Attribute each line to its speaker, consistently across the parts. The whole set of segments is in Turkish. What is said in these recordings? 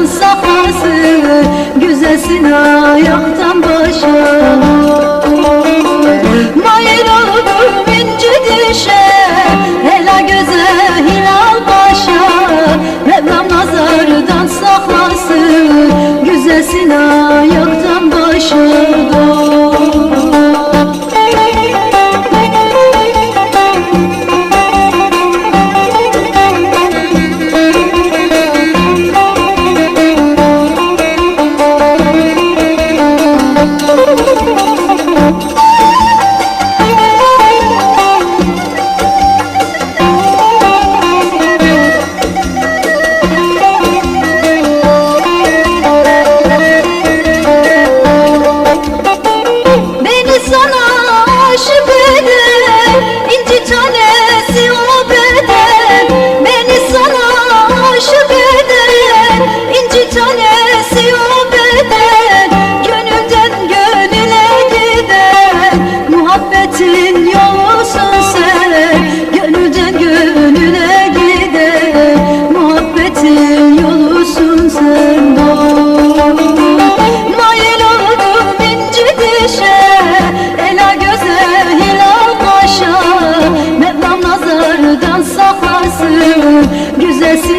Speaker 1: Saçtan sakalsın Güzelsin ayaktan başa. Mayın oldum inci düşe Hela göze hilal başa Mevlam nazardan saklasın Güzelsin ayaktan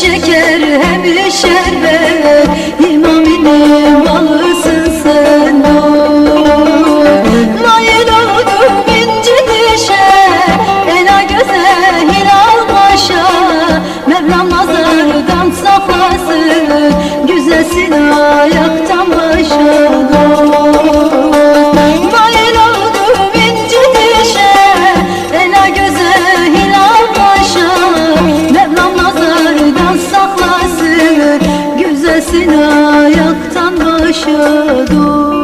Speaker 1: şeker Güzelsin ayaktan başa dost